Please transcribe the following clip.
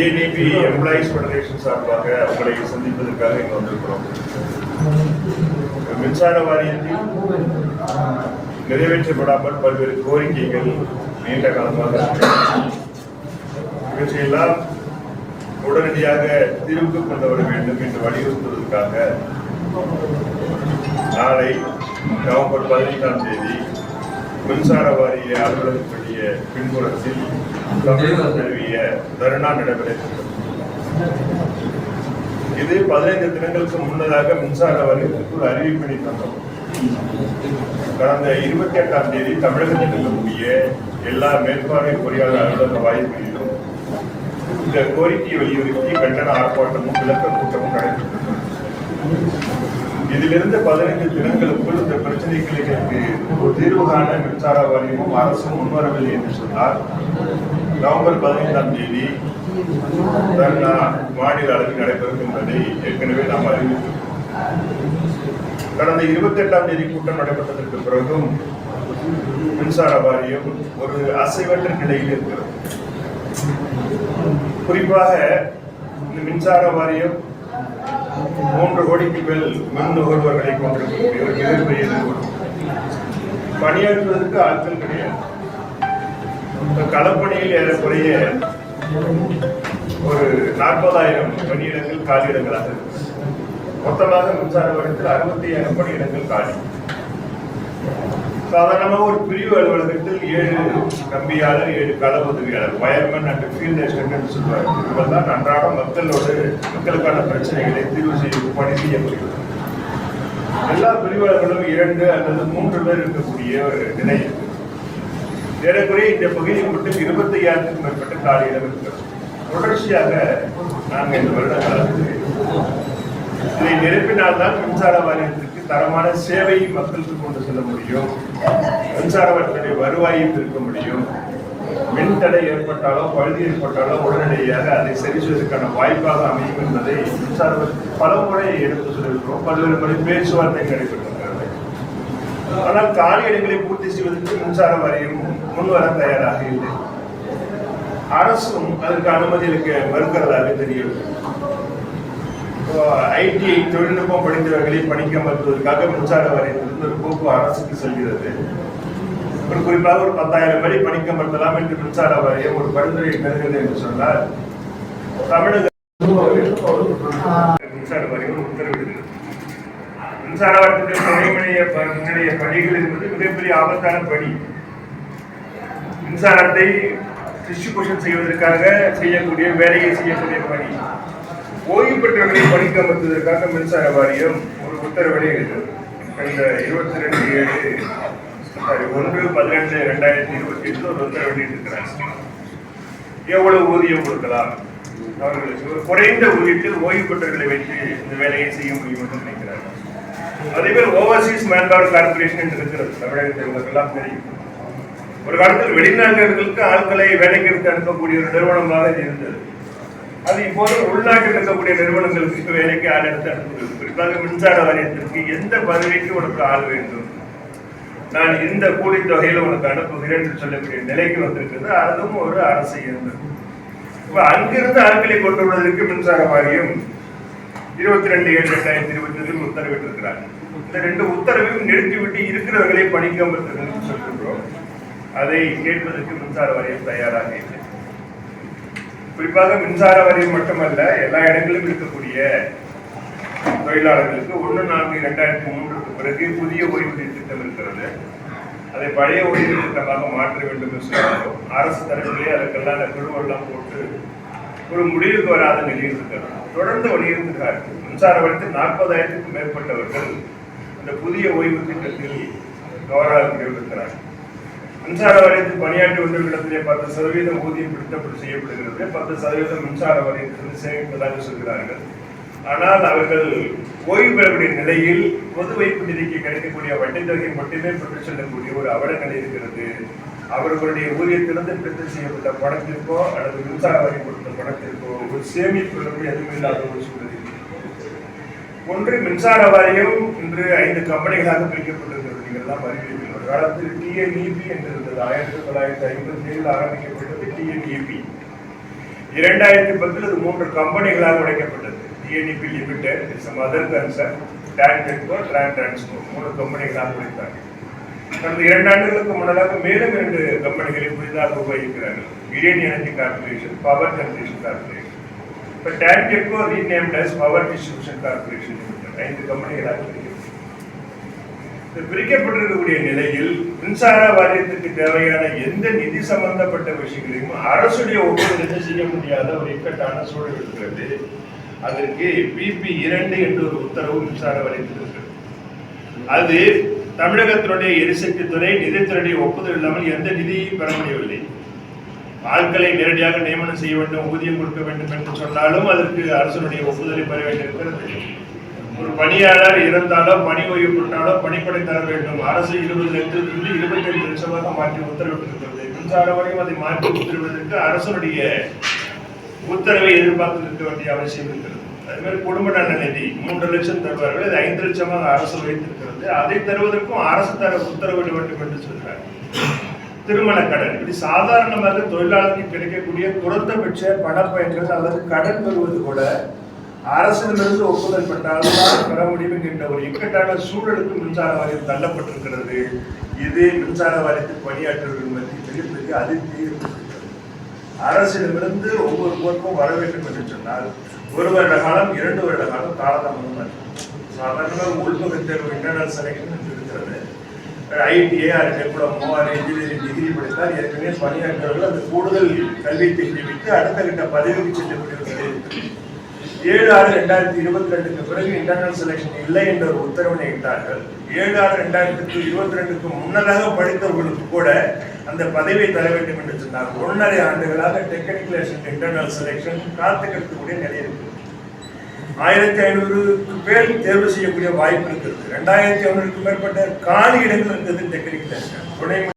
ATP employees federation சார்பாக உங்களை சந்திப்பதற்காக இங்கே வந்திருக்கிறோம். மின்சார வாரியத்தில் நிறைவேற்றப்படாமல் பல்வேறு கோரிக்கைகள் நீண்ட காலமாக இவற்றையெல்லாம் உடனடியாக தீர்வுக்கு கொண்டு வர வேண்டும் என்று வலியுறுத்துவதற்காக நாளை நவம்பர் பதினைந்தாம் தேதி மின்சார வாரிய அலுவலகத்துடைய பின்புறத்தில் தமிழகம் தழுவிய தர்ணா நடைபெறுகிறது இது பதினைந்து தினங்களுக்கு முன்னதாக மின்சார வாரியத்திற்கு ஒரு அறிவிப்பினை தந்தோம். கடந்த இருபத்தி எட்டாம் தேதி தமிழகத்தில் இருக்கக்கூடிய எல்லா மேற்பார்வை பொறியாளர் அலுவலக வாய்ப்புகளிலும் இந்த கோரிக்கையை வலியுறுத்தி கண்டன ஆர்ப்பாட்டமும் விளக்க கூட்டமும் நடைபெற்றது. இதிலிருந்து பதினைந்து தினங்களுக்குள் இந்த பிரச்சனைகளுக்கு ஒரு தீர்வு காண மின்சார வாரியமும் அரசும் முன்வரவில்லை என்று சொன்னால் நவம்பர் பதினைந்தாம் தேதி தர்ணா மாநில அளவில் நடைபெறும் என்பதை ஏற்கனவே நாம் அறிவித்தோம் கடந்த இருபத்தி எட்டாம் தேதி கூட்டம் நடைபெற்றதற்கு பிறகும் மின்சார வாரியம் ஒரு அசைவற்ற நிலையில் இருக்கிறது. குறிப்பாக இந்த மின்சார வாரியம் மூன்று கோடிக்கு மேல் மின் நுகர்வோர்களை கொண்டிருக்கக்கூடிய ஒரு மிகப்பெரிய நிறுவனம் பணியாற்றுவதற்கு ஆட்கள் கிடையாது. இந்த களப்பணியில் ஏறக்குறைய ஒரு நாற்பதாயிரம் பணியிடங்கள் காலியிடங்களாக இருக்கு. மொத்தமாக மின்சார வாரியத்தில் அறுபத்தி ஏழு பணியிடங்கள் காலி. சாதாரணமாக ஒரு பிரிவு அலுவலகத்தில் ஏழு கம்பியாளர் ஏழு கள உதவியாளர் வயர்மன் அண்ட் ஃபீல்டு அசிஸ்டன்ட் சொல்வார் இவர்கள் தான் அன்றாடம் மக்களோடு மக்களுக்கான பிரச்சனைகளை தீர்வு செய்ய பணி செய்ய முடியும். எல்லா பிரிவாளர்களும் இரண்டு அல்லது மூன்று பேர் இருக்கக்கூடிய ஒரு நிலை. ஏறக்குறைய இந்த பகுதியை மட்டும் இருபத்தையாயிரத்துக்கும் மேற்பட்ட காலியிடம் இருக்கிறது. தொடர்ச்சியாக நாங்கள் இந்த வருட காலத்தில் இதை நிரப்பினால்தான் மின்சார வாரியத்திற்கு தரமான சேவையை மக்களுக்கு கொண்டு செல்ல முடியும். மின்சார வாரியத்துடைய வருவாயை பெருக்க முடியும். மின் தடை ஏற்பட்டாலோ பழுது ஏற்பட்டாலோ உடனடியாக அதை சரி செய்வதற்கான வாய்ப்பாக அமையும் என்பதை மின்சார பல முறை எடுத்து சொல்லியிருக்கிறோம். பல்வேறு முறை பேச்சுவார்த்தை நடைபெற்றிருக்கிறது. ஆனால் காலி இடங்களை பூர்த்தி செய்வதற்கு மின்சார வாரியம் முன்வர தயாராக இல்லை. அரசும் அதற்கு அனுமதி அளிக்க மறுக்கிறதாக தெரியவில்லை. ஐடி தொழில்நுட்பம் படித்தவர்களை பணிக்க மறுப்பதற்காக மின்சார வாரியத்திலிருந்து ஒரு கோப்பு அரசுக்கு செல்கிறது. ஒரு குறிப்பாக ஒரு பத்தாயிரம் பேரை பணிக்க மறுத்தலாம் என்று மின்சார வாரியம் ஒரு பரிந்துரை பெறுகிறது என்று சொன்னால் தமிழக மின்சார வாரியம் உத்தரவிடுகிறது. மின்சார வாரியத்தின் துணைமுனைய முன்னிலைய பணிகள் என்பது மிகப்பெரிய ஆபத்தான பணி. மின்சாரத்தை டிஸ்ட்ரிபியூஷன் செய்வதற்காக செய்யக்கூடிய வேலையை செய்யக்கூடிய பணி. ஓய்வு பெற்றவர்களை பணிக்கு அமர்த்துவதற்காக மின்சார வாரியம் ஒரு உத்தரவினை கடந்த இருபத்தி ரெண்டு ஏழு சாரி ஒன்று பதினெட்டு ரெண்டாயிரத்தி இருபத்தி எட்டு ஒரு உத்தரவு இருக்கிறாங்க எவ்வளவு ஊதியம் கொடுக்கலாம்? அவர்களுக்கு ஒரு குறைந்த ஊதியத்தில் ஓய்வு பெற்றவர்களை வைத்து இந்த வேலையை செய்ய முடியும் என்று நினைக்கிறார்கள் அதே மாதிரி ஓவர்சீஸ் மேன்பவர் கார்பரேஷன் என்று இருக்கிறது. தமிழகத்தில் உங்களுக்கெல்லாம் தெரியும். ஒரு காலத்தில் வெளிநாட்டர்களுக்கு ஆட்களை வேலைக்கு எடுத்து அனுப்பக்கூடிய ஒரு நிறுவனமாக இது இருந்தது. அது இப்போது உள்நாட்டில் இருக்கக்கூடிய நிறுவனங்களுக்கு வேலைக்கு ஆள் எடுத்து அனுப்புகிறது குறிப்பாக மின்சார வாரியத்திற்கு எந்த பதவிக்கு உனக்கு ஆள் வேண்டும்? நான் இந்த கூலித் தொகையில் உனக்கு அனுப்புகிறேன் என்று சொல்லக்கூடிய நிலைக்கு வந்திருக்கிறது. அதுவும் ஒரு அரசு இயந்திரம். இப்போ அங்கிருந்து ஆட்களை கொண்டு வருவதற்கு மின்சார வாரியம் இருபத்தி ரெண்டு ஏழு ரெண்டாயிரத்தி இருபத்தி ரெண்டில் உத்தரவிட்டிருக்கிறார் இந்த ரெண்டு உத்தரவையும் நிறுத்திவிட்டு இருக்கிறவர்களை பணிக்காமல் சொல்கின்றோம். அதை கேட்பதற்கு மின்சார வாரியம் தயாராக இல்லை. குறிப்பாக மின்சார வாரியம் மட்டுமல்ல எல்லா இடங்களிலும் இருக்கக்கூடிய தொழிலாளர்களுக்கு ஒன்று நான்கு இரண்டாயிரத்தி மூன்றுக்கு பிறகு புதிய ஓய்வூதிய திட்டம் இருக்கிறது. அதை பழைய ஓய்வு திட்டமாக மாற்ற வேண்டும் என்று சொல்லுவோம் அரசு தரப்பிலே அதற்கெல்லாம் அந்த குழுவெல்லாம் போட்டு ஒரு முடிவுக்கு வராத நிலையில் இருக்கிறது தொடர்ந்து வலியுறுத்துகிறார்கள். மின்சார வரித்து நாற்பதாயிரத்துக்கும் மேற்பட்டவர்கள் அந்த புதிய ஓய்வு திட்டத்தில் கவராக இருக்கிறார்கள் மின்சார வாரியத்தில் பணியாற்றி வந்தவர்களிடத்திலே பத்து சதவீதம் ஊதியம் பிடித்தப்பட்டு செய்யப்படுகிறது. பத்து சதவீதம் மின்சார வாரியத்திலிருந்து சேமிப்பதாக சொல்கிறார்கள். ஆனால் அவர்கள் ஓய்வு பெறக்கூடிய நிலையில் பொது வைப்பு நிதிக்கு கிடைக்கக்கூடிய வட்டி தொகை மட்டுமே பெற்று செல்லக்கூடிய ஒரு அவல இருக்கிறது. அவர்களுடைய ஊதியத்திலிருந்து பிடித்து செய்யப்பட்ட பணத்திற்கோ அல்லது மின்சார வரி கொடுத்த பணத்திற்கோ ஒரு சேமிப்பு எதுவும் இல்லாத ஒரு சூழ்நிலை. ஒன்று மின்சார வாரியம் இன்று ஐந்து கம்பெனிகளாக பிரிக்கப்பட்டிருக்கிறது இதெல்லாம் அறிவிப்பு ஒரு காலத்தில் டிஎன்இபி என்று இருந்தது. ஆயிரத்தி தொள்ளாயிரத்தி ஐம்பத்தி ஏழில் ஆரம்பிக்கப்பட்டது டிஎன்இபி இரண்டாயிரத்தி பத்தில் இது மூன்று கம்பெனிகளாக உடைக்கப்பட்டது. TNEB limited it's mother concern tan டெக்னோ ட்ரான் டிரான்ஸ்போ மூணு கம்பெனிகளாக உடைத்தாங்க கடந்த இரண்டு ஆண்டுகளுக்கு முன்னதாக மேலும் இரண்டு கம்பெனிகளை புதிதாக உபயோகிக்கிறார்கள். யுரேன் energy corporation power generation corporation இப்போ டேன் techno renamed as power distribution corporation ஐந்து கம்பெனிகளாக பிரிக்கப்பட்டது பிரிக்கப்பட்டிருக்கக்கூடிய நிலையில் மின்சார வாரியத்துக்கு தேவையான எந்த நிதி சம்பந்தப்பட்ட விஷயங்களையும் அரசுடைய ஒப்புதல் செய்ய முடியாத ஒரு இக்கட்டான சூழல் இருக்கிறது. அதற்கு பிபி இரண்டு என்ற ஒரு உத்தரவு மின்சார வாரியத்தில் இருக்கிறது அது தமிழகத்தினுடைய எரிசக்தி துறை நிதித்துறையுடைய ஒப்புதல் இல்லாமல் எந்த நிதியையும் பெற முடியவில்லை. ஆட்களை நேரடியாக நியமனம் செய்ய வேண்டும் ஊதியம் கொடுக்க வேண்டும் என்று சொன்னாலும் அதற்கு அரசனுடைய ஒப்புதலை பெற வேண்டியிருக்கிறது. ஒரு பணியாளர் இறந்தாலோ பணி ஓய்வு பெற்றாலோ பணிப்படை தர வேண்டும். அரசு இருபது லட்சத்திலிருந்து இருபத்தி ஐந்து லட்சமாக மாற்றி உத்தரவிட்டிருக்கிறது. மின்சார வரையும் அதை மாற்றி உத்தரவிடுவதற்கு அரசனுடைய உத்தரவை எதிர்பார்த்து இருக்க வேண்டிய அவசியம் இருக்கிறது. அதே மாதிரி குடும்ப நல நிதி மூன்று லட்சம் தருவார்கள். இது ஐந்து லட்சமாக அரசு வைத்திருக்கிறது. அதை தருவதற்கும் அரசு தர உத்தரவிட வேண்டும் என்று சொல்கிறார் திருமண கடன். இது சாதாரணமாக தொழிலாளருக்கு கிடைக்கக்கூடிய குறைந்தபட்ச பணப்பயன்கள் அல்லது கடன் பெறுவது கூட அரசிடமிருந்து ஒப்புதல் பெற்றால்தான் பெற முடியும் என்கின்ற ஒரு இக்கட்டான சூழலுக்கு மின்சார வாரியம் தள்ளப்பட்டிருக்கிறது. இது மின்சார வாரியத்தில் பணியாற்றுவர்கள் மத்திய மிகப்பெரிய அதிர்ச்சியை அரசிடமிருந்து ஒவ்வொரு போருக்கும் வர வேண்டும் என்று சொன்னால் ஒரு வருட காலம் இரண்டு வருட காலம் காலதாமதம் சாதாரணமாக உள்முக தேர்வு இன்டர்னல் செலக்ஷன் என்று இருக்கிறது. ஐடிஏ அது டிப்ளமோ அது இன்ஜினியரிங் டிகிரி படித்தால் ஏற்கனவே பணியாற்றவர்கள் அந்த கூடுதல் கல்வி தகுதி விட்டு அடுத்த கட்ட பதவிக்கு செல்லக்கூடியவர்கள். இருக்கிறது. ஏழு ஆறு ரெண்டாயிரத்தி இருபத்தி ரெண்டுக்கு பிறகு இன்டர்னல் செலெக்ஷன் இல்லை என்ற ஒரு உத்தரவினை இட்டார்கள் ஏழு ஆறு ரெண்டாயிரத்தி இருபத்தி ரெண்டுக்கு முன்னதாக படித்தவர்களுக்கு கூட அந்த பதவியை தர வேண்டும் என்று சொன்னார். ஒன்றரை ஆண்டுகளாக டெக்னிக்கல் இன்டர்னல் செலெக்ஷன் காத்து கிடக்கக்கூடிய நிலை இருக்குது. ஆயிரத்தி ஐநூறுக்கு பேர் தேர்வு செய்யக்கூடிய வாய்ப்பு இருக்கிறது. ரெண்டாயிரத்தி ஐநூறுக்கு மேற்பட்ட காலி இடங்கள் இருக்குது டெக்னிக்கல் துணை